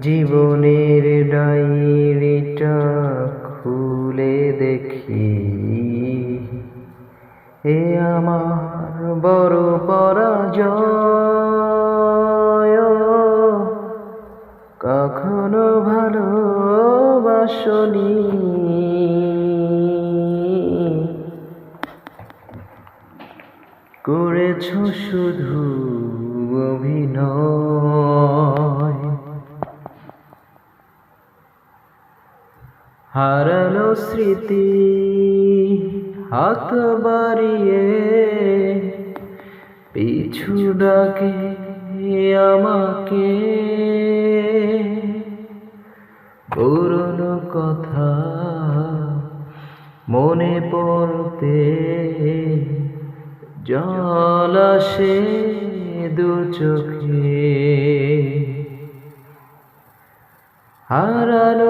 জীবনের ডায়েরিটা খুলে দেখি। এ আমার বড় পরাজয়। কখনো ভালোবাসনি। করেছ শুধু অভিনয়। হারালো স্মৃতি, হাত বাড়িয়ে পিছু ডাকে আমাকে। পুরনো কথা মনে পড়তে জল আসে দু চোখে। হারালো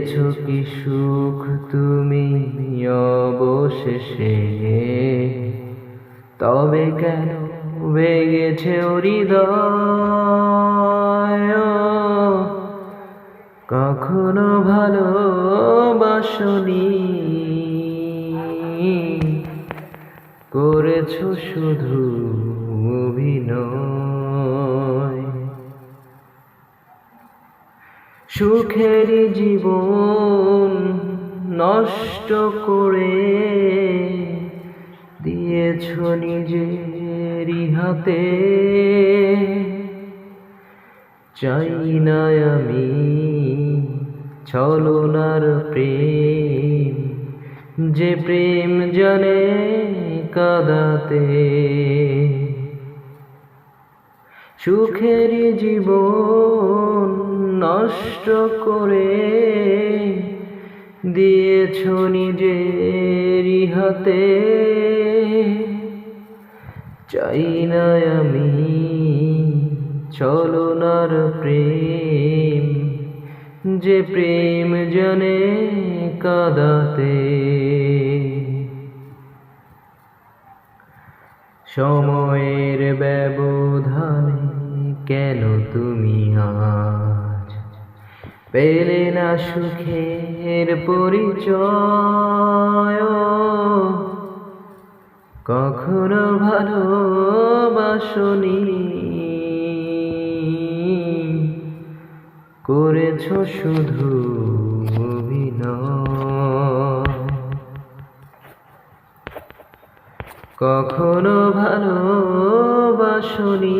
পেয়েছ কি সুখ তুমি অবশেষে? তবে কেন ভেঙেছে হৃদয়? কখনো ভালোবাসনি। করেছ শুধু সুখের জীবন নষ্ট করে দিয়েছ নিজেরই হাতে। চাই না আমি ছলনার প্রেম, যে প্রেম জানে কাদাতে। সুখের জীবন নষ্ট করে দিয়েছ নিজেরই হাতে। চাই না আমি ছলনার প্রেম, যে প্রেম জানে কাদাতে। সময়ের ব্যবধানে কেন তুমি আজ পেলে না সুখের পরিচয়। কখনো ভালোবাসনি। করেছ শুধু কখনো ভালোবাসনি।